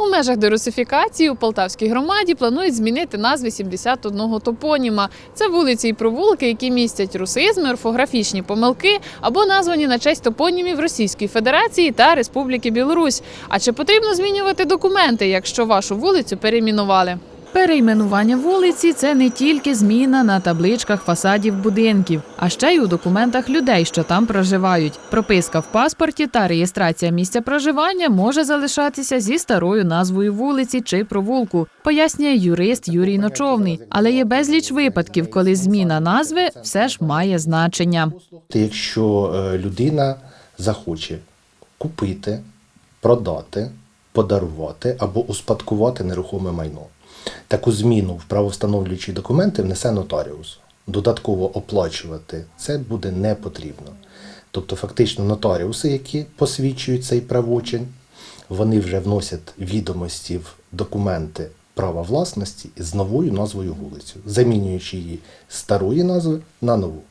У межах дерусифікації у Полтавській громаді планують змінити назви 71 топоніма. Це вулиці і провулки, які містять русизми, орфографічні помилки або названі на честь топонімів Російської Федерації та Республіки Білорусь. А чи потрібно змінювати документи, якщо вашу вулицю перейменували? Перейменування вулиці це не тільки зміна на табличках фасадів будинків, а ще й у документах людей, що там проживають. Прописка в паспорті та реєстрація місця проживання може залишатися зі старою назвою вулиці чи провулку, пояснює юрист Юрій Ночовний. Але є безліч випадків, коли зміна назви все ж має значення. Якщо е, людина захоче купити, продати, подарувати або успадкувати нерухоме майно, таку зміну в правовстановлюючі документи внесе нотаріус. Додатково оплачувати це буде не потрібно. Тобто, фактично, нотаріуси, які посвідчують цей правочин, вони вже вносять відомості в документи права власності з новою назвою вулицю, замінюючи її старої назви на нову.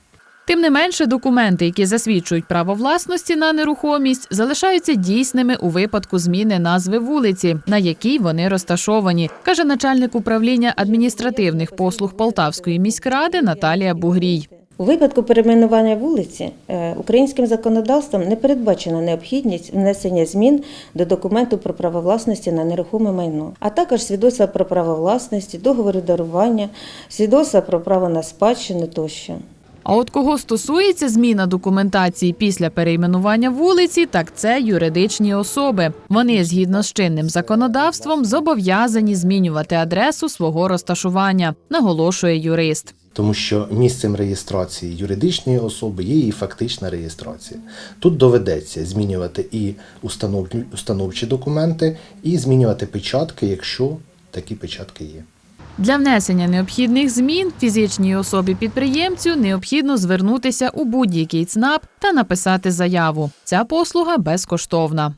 Тим не менше, документи, які засвідчують право власності на нерухомість, залишаються дійсними у випадку зміни назви вулиці, на якій вони розташовані, каже начальник управління адміністративних послуг Полтавської міськради Наталія Бугрій. У випадку перейменування вулиці е, українським законодавством не передбачена необхідність внесення змін до документу про право власності на нерухоме майно, а також свідоцтва про право власності, договору дарування, свідоцтва про право на спадщину тощо. А от кого стосується зміна документації після перейменування вулиці, так це юридичні особи. Вони згідно з чинним законодавством зобов'язані змінювати адресу свого розташування, наголошує юрист. Тому що місцем реєстрації юридичної особи є її фактична реєстрація. Тут доведеться змінювати і установчі документи, і змінювати печатки, якщо такі печатки є. Для внесення необхідних змін фізичній особі підприємцю необхідно звернутися у будь-який ЦНАП та написати заяву. Ця послуга безкоштовна.